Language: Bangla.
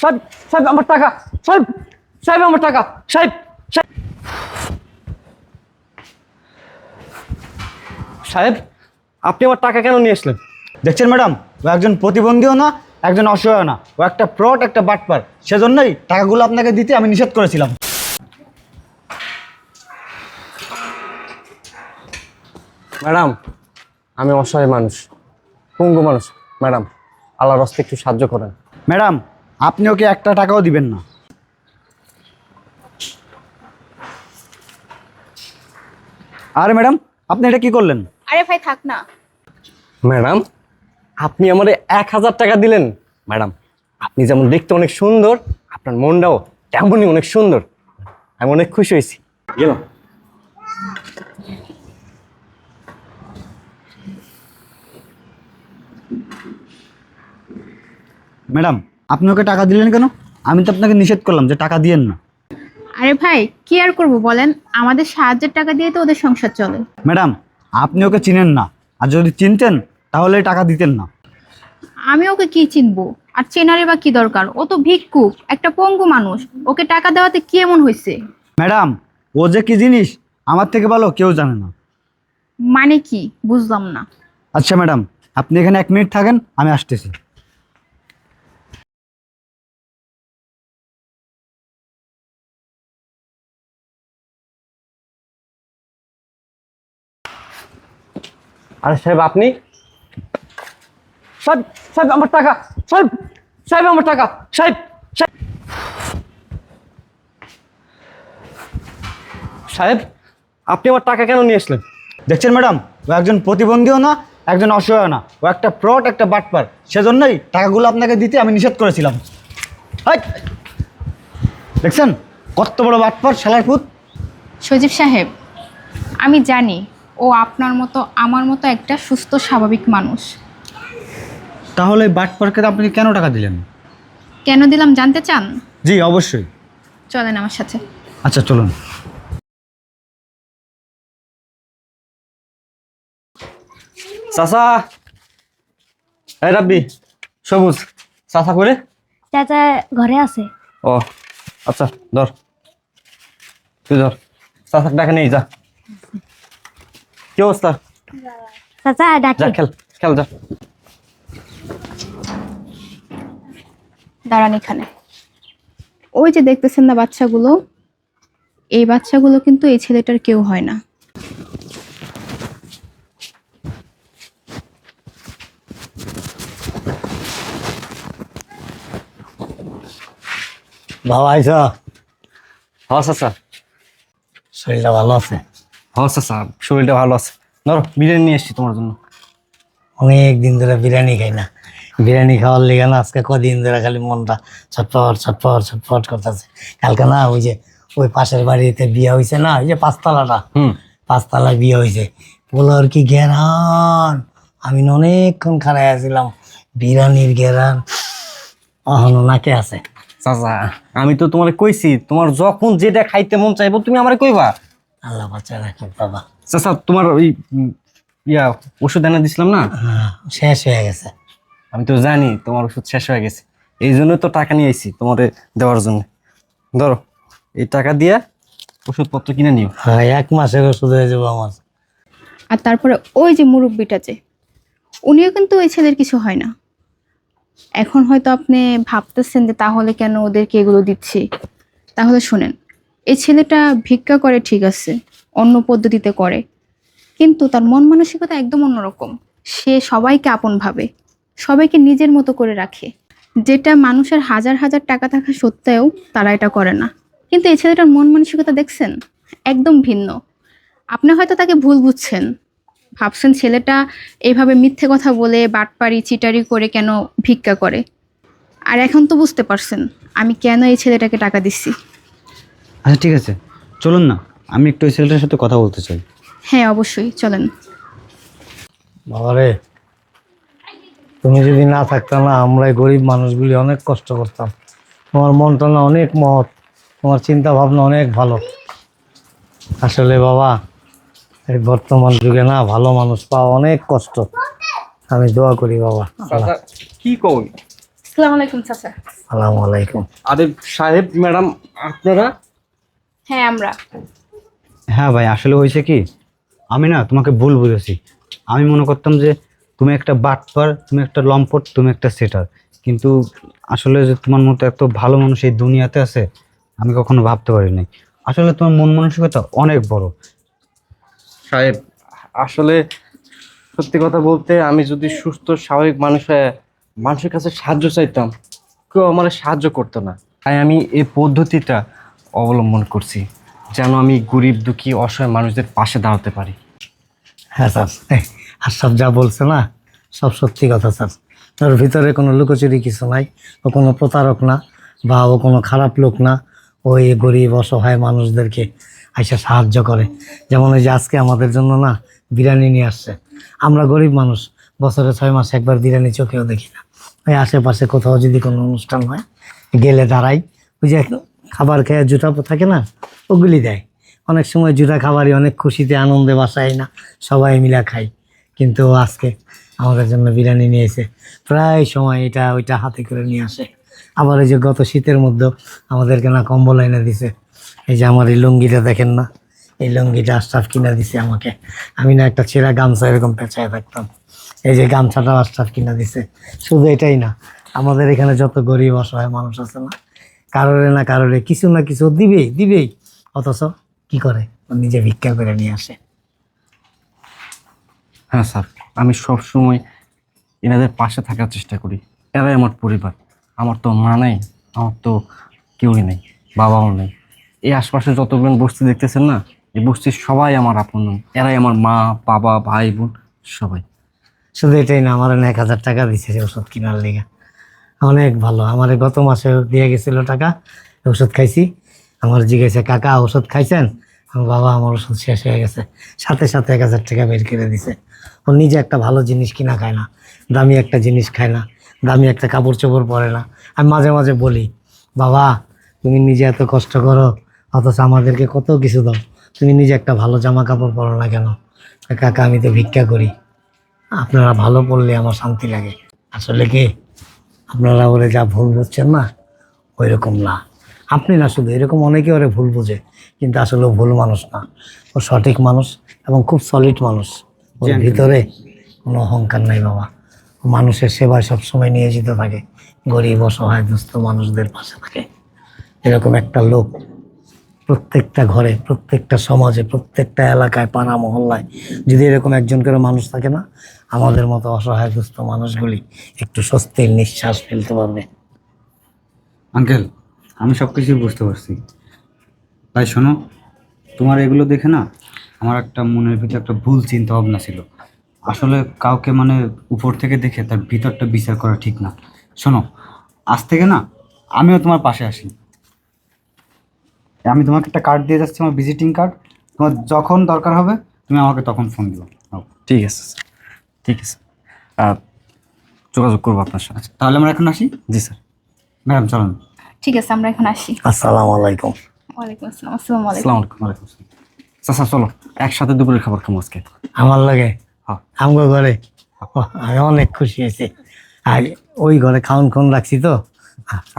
সাহেব সাহেব আমার টাকা। সাহেব সাহেব আমার টাকা। সাহেব সাহেব। সাহেব আপনি আমার টাকা কেন নিয়ে আসলেন? দেখছেন ম্যাডাম ও একজন প্রতিবন্ধীও না একজন অসহায় না। ও একটা প্রট একটা বাটপার। সেজন্যই টাকাগুলো আপনাকে দিতে আমি নিষেধ করেছিলাম। ম্যাডাম আমি অসহায় মানুষ পঙ্গু মানুষ। ম্যাডাম আল্লাহর হস্তে একটু সাহায্য করেন। ম্যাডাম আপনি ওকে একটা টাকাও দিবেন না। আরে ম্যাডাম আপনি এটা কি করলেন? আরে ভাই থাক না। ম্যাডাম আপনি আমারে এক হাজার টাকা দিলেন। ম্যাডাম আপনি যেমন দেখতে অনেক সুন্দর আপনার মনটাও তেমনই অনেক সুন্দর। আমি অনেক খুশি হয়েছি। গেলাম। ম্যাডাম আপনি ওকে টাকা দিলেন কেন? আমি তো আপনাকে নিষেধ করলাম যে টাকা দিয়েন না। আরে ভাই কি আর করব বলেন? আমাদের সাহায্যের টাকা দিয়ে তো ওদের সংসার চলে। ম্যাডাম আপনি ওকে চিনেন না। আর যদি চিনতেন তাহলে টাকা দিতেন না। আমি ওকে কি চিনবো? আর চেনারে বা কি দরকার? ও তো ভিক্ষুক একটা পঙ্গু মানুষ। ওকে টাকা দেওয়াতে কি এমন হয়েছে ম্যাডাম ও যে কি জিনিস আমার থেকে ভালো কেউ জানে না। মানে কি? বুঝলাম না। আচ্ছা ম্যাডাম আপনি এখানে এক মিনিট থাকেন আমি আসতেছি। আরে সাহেব আপনি? সাহেব সাহেব আমার টাকা। সাহেব সাহেব আমার টাকা। সাহেব সাহেব। সাহেব আপনি আমার টাকা কেন নিয়ে আসলেন? দেখছেন ম্যাডাম ও একজন প্রতিবন্ধীও না একজন অসহায় না। ও একটা ফ্রড একটা বাটপার। সেজন্যই টাকাগুলো আপনাকে দিতে আমি নিষেধ করেছিলাম। হাই! দেখছেন? কত বড় বাটপার শালার পুত সজীব সাহেব আমি জানি ও আপনার মতো আমার মতো একটা সুস্থ স্বাভাবিক মানুষ। তাহলে বাটপারকে আপনি কেন টাকা দিলেন? কেন দিলাম জানতে চান? জি অবশ্যই। চলেন আমার সাথে। আচ্ছা চলুন। চাচা! এই রাব্বি সবুজ। চাচা করে চাচা ঘরে আছে। ও আচ্ছা ধর। তুই ধর। চাচা ডাকে নিয়ে যা। কি অবস্থা? চাচা যা খেল খেল যা। দাঁড়ান এখানে। ওই যে দেখতেছেন না বাচ্চাগুলো? এই বাচ্চাগুলো কিন্তু এই ছেলেটার কেউ হয় না। বাবা আইস হ চাচা। শরীরটা ভালো আছে। হ চাচা শরীরটা ভালো আছে। ধরো বিরিয়ানি নিয়ে এসছি তোমার জন্য। অনেক দিন ধরে বিরিয়ানি খাই না। বিরিয়ানি খাওয়ার লেগে না আজকে কদিন ধরে খালি মনটা ছটফট ছটফট ছটফট করতেছে। কালকে না ওই যে ওই পাশের বাড়িতে বিয়ে হয়েছে না ওই যে পাঁচতলাটা। হুম। পাঁচতলার বিয়ে হয়েছে পোলার কি ঘেরান আমি অনেকক্ষণ খারাই আছিলাম। বিরিয়ানির ঘেরান এখনও নাকে আছে। চাচা আমি তো তোমারে কইছি তোমার যখন যেটা খাইতে মন চাইব তুমি আমার কইবা। আল্লাহ বাচ্চা রাখো বাবা। চাচা তোমার ওই ইয়া ওষুধ এনে দিছিলাম না? হ্যাঁ, শেষ হয়ে গেছে। আমি তো জানি তোমার ওষুধ শেষ হয়ে গেছে। এই জন্য তো টাকা নিয়ে আইছি তোমারে দেওয়ার জন্য। ধরো এই টাকা দিয়ে ওষুধপত্র কিনে নিও। হ্যাঁ এক মাসের ওষুধ হয়ে যাব আমার। আর তারপরে ওই যে মুরব্বিটা যে উনিও কিন্তু ওই ছেলের কিছু হয় না। এখন হয়তো আপনি ভাবতেছেন যে তাহলে কেন ওদেরকে এগুলো দিচ্ছি? তাহলে শুনেন এই ছেলেটা ভিক্ষা করে ঠিক আছে, অন্য পদ্ধতিতে করে। কিন্তু তার মন মানসিকতা একদম অন্যরকম। সে সবাইকে আপন ভাবে, সবাইকে নিজের মতো করে রাখে। যেটা মানুষের হাজার হাজার টাকা থাকা সত্ত্বেও তারা এটা করে না। কিন্তু এই ছেলেটার মন মানসিকতা দেখছেন? একদম ভিন্ন। আপনি হয়তো তাকে ভুল বুঝছেন। ভাবছেন ছেলেটা এইভাবে মিথ্যে কথা বলে বাটপারি চিটারি করে কেন ভিক্ষা করে? আর এখন তো বুঝতে পারছেন, আমি কেন এই ছেলেটাকে টাকা দিচ্ছি? আচ্ছা ঠিক আছে। চলুন না আমি একটু ওই ছেলেটার সাথে কথা বলতে চাই। হ্যাঁ অবশ্যই চলেন। বাবারে তুমি যদি না থাকতা না আমরা এই গরিব মানুষগুলি অনেক কষ্ট করতাম। তোমার মনটা না অনেক মহৎ তোমার চিন্তা ভাবনা অনেক ভালো। আসলে বাবা এই বর্তমান যুগে না ভালো মানুষ পাওয়া অনেক কষ্ট। আমি দোয়া করি বাবা। কি কই আসসালামু আলাইকুম চাচা। সালামু আলাইকুম। আরে সাহেব ম্যাডাম আপনারা? হ্যাঁ আমরা। হ্যাঁ ভাই আসলে হয়েছে কি আমি না তোমাকে ভুল বুঝেছি। আমি মনে করতাম যে তুমি একটা বাটপার তুমি একটা লম্পট তুমি একটা সেটার। কিন্তু আসলে যে তোমার মতো এত ভালো মানুষ এই দুনিয়াতে আছে আমি কখনো ভাবতে পারিনি আসলে তোমার মন মানসিকতা অনেক বড়। সাহেব আসলে সত্যি কথা বলতে আমি যদি সুস্থ স্বাভাবিক মানুষ হয়ে মানুষের কাছে সাহায্য চাইতাম কেউ আমার সাহায্য করতো না। তাই আমি এই পদ্ধতিটা অবলম্বন করছি, যেন আমি গরিব, দুঃখী, অসহায় মানুষদের পাশে দাঁড়াতে পারি। হ্যাঁ স্যার। আর সব যা বলছে না, সব সত্যি কথা, স্যার। ওর ভিতরে কোনো লুকোচুরি কিছু নাই, ও কোনো প্রতারক না, বা ও কোনো খারাপ লোক না, ও এই গরিব, অসহায় মানুষদেরকে আইসা সাহায্য করে। যেমন ওই যে আজকে আমাদের জন্য না, বিরিয়ানি নিয়ে আসছে। আমরা গরিব মানুষ, বছরে ছয় মাসে একবার বিরিয়ানি চোখেও দেখি না। ওই আশেপাশে কোথাও যদি কোনো অনুষ্ঠান হয়, গেলে দাঁড়াই, ওই যে খাবার খেয়ে জুটা থাকে না, ওগুলি দেয়। অনেক সময় জুটা খাবারই অনেক খুশিতে, আনন্দে বাসায় না, সবাই মিলা খাই। কিন্তু আজকে আমাদের জন্য বিরিয়ানি নিয়েছে প্রায় সময় এটা, ওইটা হাতে করে নিয়ে আসে। আবার এই যে গত শীতের মধ্যেও আমাদেরকে না কম্বল এনে দিছে। এই যে আমার এই লুঙ্গিটা দেখেন না, এই লুঙ্গিটা আশরাফ কিনা দিছে আমাকে। আমি না একটা ছেঁড়া গামছা এরকম পেঁচায় থাকতাম। এই যে গামছাটাও আশরাফ কিনা দিছে। শুধু এটাই না, আমাদের এখানে যত গরিব অসহায় মানুষ আছে না কারোরে না কারোরে কিছু না কিছু দিবেই দিবেই। অথচ কি করে? নিজে ভিক্ষা করে নিয়ে আসে। হ্যাঁ স্যার আমি সব সময় এনাদের পাশে থাকার চেষ্টা করি। এরাই আমার পরিবার। আমার তো মা নেই আমার তো কেউই নেই বাবাও নেই। এই আশপাশে যতগুলো বস্তি দেখতেছেন না এই বস্তির সবাই আমার আপন। এরাই আমার মা বাবা ভাই বোন সবাই। শুধু এটাই না আমার এক হাজার টাকা দিচ্ছে ওষুধ কেনার লেগে। অনেক ভালো। আমার গত মাসে দিয়ে গেছিল টাকা ওষুধ খাইছি। আমার জিজ্ঞেসে, কাকা ওষুধ খাইছেন? আমার বাবা আমার ওষুধ শেষ হয়ে গেছে। সাথে সাথে এক হাজার টাকা বের করে দিছে। ও নিজে একটা ভালো জিনিস কিনা খায় না। দামি একটা জিনিস খায় না। দামি একটা কাপড় চোপড় পরে না। আমি মাঝে মাঝে বলি, বাবা, তুমি নিজে এত কষ্ট করো, অথচ আমাদেরকে কত কিছু দাও। তুমি নিজে একটা ভালো জামা কাপড় পরো না কেন? কাকা, আমি তো ভিক্ষা করি। আপনারা ভালো বললে আমার শান্তি লাগে। আসলে কি? আপনারা ওরে যা ভুল বুঝছেন না ওই রকম না। আপনি না শুধু এরকম অনেকে ওরে ভুল বোঝে কিন্তু আসলে ও ভুল মানুষ না। ও সঠিক মানুষ এবং খুব সলিড মানুষ। ওর ভিতরে কোনো অহংকার নাই বাবা। ও মানুষের সেবায় সবসময় নিয়োজিত থাকে গরিব অসহায় দুস্থ মানুষদের পাশে থাকে। এরকম একটা লোক প্রত্যেকটা ঘরে, প্রত্যেকটা সমাজে, প্রত্যেকটা এলাকায়, পাড়া মহল্লায় যদি এরকম একজন করে মানুষ থাকে না, আমাদের মতো অসহায় দুস্থ মানুষগুলি একটু স্বস্তির নিঃশ্বাস ফেলতে পারবে। আঙ্কেল, আমি সব কিছুই বুঝতে পারছি। তাই শোনো, তোমার এগুলো দেখে না আমার একটা মনের ভিতরে একটা ভুল চিন্তা ভাবনা ছিল। আসলে কাউকে মানে উপর থেকে দেখে তার ভিতরটা বিচার করা ঠিক না। শোনো, আজ থেকে না আমিও তোমার পাশে আসি। আমি তোমাকে একটা কার্ড দিয়ে যাচ্ছি আমার ভিজিটিং কার্ড তোমার যখন দরকার হবে তুমি আমাকে তখন ফোন দিও। ঠিক আছে স্যার ঠিক আছে। যোগাযোগ করব আপনার সাথে। আচ্ছা তাহলে আমরা এখন আসি? জি স্যার ম্যাডাম চলুন। ঠিক আছে আমরা এখন আসি। আসসালামু আলাইকুম। ওয়ালাইকুম আসসালাম আসসালামু আলাইকুম। আসসালামু আলাইকুম। ওয়ালাইকুম আসসালাম চাচা চলো। একসাথে দুপুরের খাবার খাব আজকে। আমার লাগে? হ্যাঁ। আমগো ঘরে? আমি অনেক খুশি হয়েছি। আর ওই ঘরে খাউন খাউন রাখছি তো। আচ্ছা।